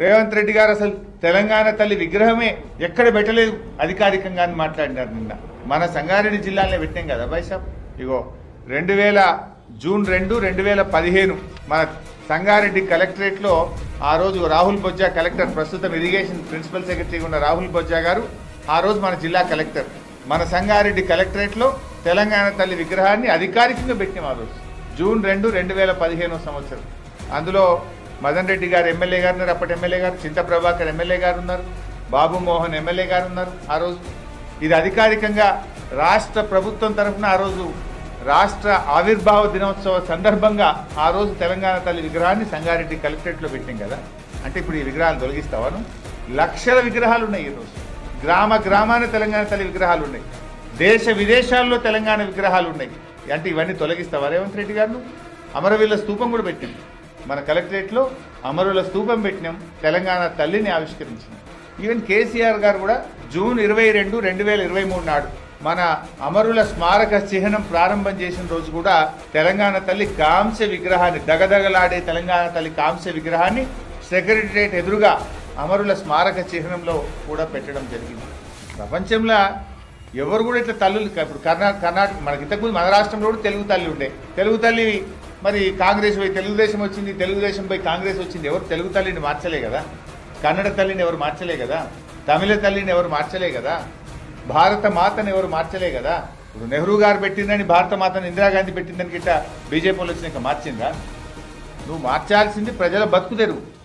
రేవంత్ రెడ్డి గారు అసలు తెలంగాణ తల్లి విగ్రహమే ఎక్కడ పెట్టలేదు అధికారికంగా అని మాట్లాడినారు నిన్న. మన సంగారెడ్డి జిల్లాలో పెట్టాం కదా బైసాబ్ ఇగో రెండు వేల జూన్ రెండు రెండు వేల పదిహేను మన సంగారెడ్డి కలెక్టరేట్లో ఆ రోజు రాహుల్ బొజ్జా కలెక్టర్ ప్రస్తుతం ఇరిగేషన్ ప్రిన్సిపల్ సెక్రటరీగా ఉన్న రాహుల్ బొజ్జా గారు ఆ రోజు మన జిల్లా కలెక్టర్. మన సంగారెడ్డి కలెక్టరేట్లో తెలంగాణ తల్లి విగ్రహాన్ని అధికారికంగా పెట్టినాం ఆ రోజు. జూన్ రెండు రెండు వేల పదిహేను సంవత్సరం. అందులో మదన్ రెడ్డి గారు ఎమ్మెల్యే గారు ఉన్నారు అప్పటి ఎమ్మెల్యే గారు చింత ప్రభాకర్ ఎమ్మెల్యే గారు ఉన్నారు బాబు మోహన్ ఎమ్మెల్యే గారు ఉన్నారు ఆ రోజు. ఇది అధికారికంగా రాష్ట్ర ప్రభుత్వం తరఫున ఆ రోజు రాష్ట్ర ఆవిర్భావ దినోత్సవ సందర్భంగా ఆ రోజు తెలంగాణ తల్లి విగ్రహాన్ని సంగారెడ్డి కలెక్టరేట్లో పెట్టాం కదా. అంటే ఇప్పుడు ఈ విగ్రహాలు తొలగిస్తావాను లక్షల విగ్రహాలు ఉన్నాయి ఈరోజు గ్రామ గ్రామాన తెలంగాణ తల్లి విగ్రహాలు ఉన్నాయి. దేశ విదేశాల్లో తెలంగాణ విగ్రహాలు ఉన్నాయి. అంటే ఇవన్నీ తొలగిస్తావా రేవంత్ రెడ్డి గారు? అమరవీళ్ళ స్తూపం కూడా పెట్టింది మన కలెక్టరేట్లో అమరుల స్తూపం పెట్టినాం తెలంగాణ తల్లిని ఆవిష్కరించినాం. ఈవెన్ కేసీఆర్ గారు కూడా జూన్ ఇరవై రెండు రెండు వేల ఇరవై మూడు నాడు మన అమరుల స్మారక చిహ్నం ప్రారంభం చేసిన రోజు కూడా తెలంగాణ తల్లి కాంస్య విగ్రహాన్ని దగదగలాడే తెలంగాణ తల్లి కాంస్య విగ్రహాన్ని సెక్రటరియట్ ఎదురుగా అమరుల స్మారక చిహ్నంలో కూడా పెట్టడం జరిగింది. ప్రపంచంలో ఎవరు కూడా ఇట్లా తల్లులు ఇప్పుడు కర్ణా కర్ణాటక మనకి ఇంతకుముందు మన రాష్ట్రంలో కూడా తెలుగు తల్లి ఉండే. తెలుగు తల్లి మరి కాంగ్రెస్ పోయి తెలుగుదేశం వచ్చింది తెలుగుదేశం పోయి కాంగ్రెస్ వచ్చింది ఎవరు తెలుగు తల్లిని మార్చలే కదా? కన్నడ తల్లిని ఎవరు మార్చలే కదా? తమిళ తల్లిని ఎవరు మార్చలే కదా? భారత మాతను ఎవరు మార్చలే కదా? ఇప్పుడు నెహ్రూ గారు పెట్టిందని భారత మాతను ఇందిరాగాంధీ పెట్టిందని గిట్ట బీజేపీలో వచ్చినాక మార్చిందా? నువ్వు మార్చాల్సింది ప్రజల బతుకు తెరువు.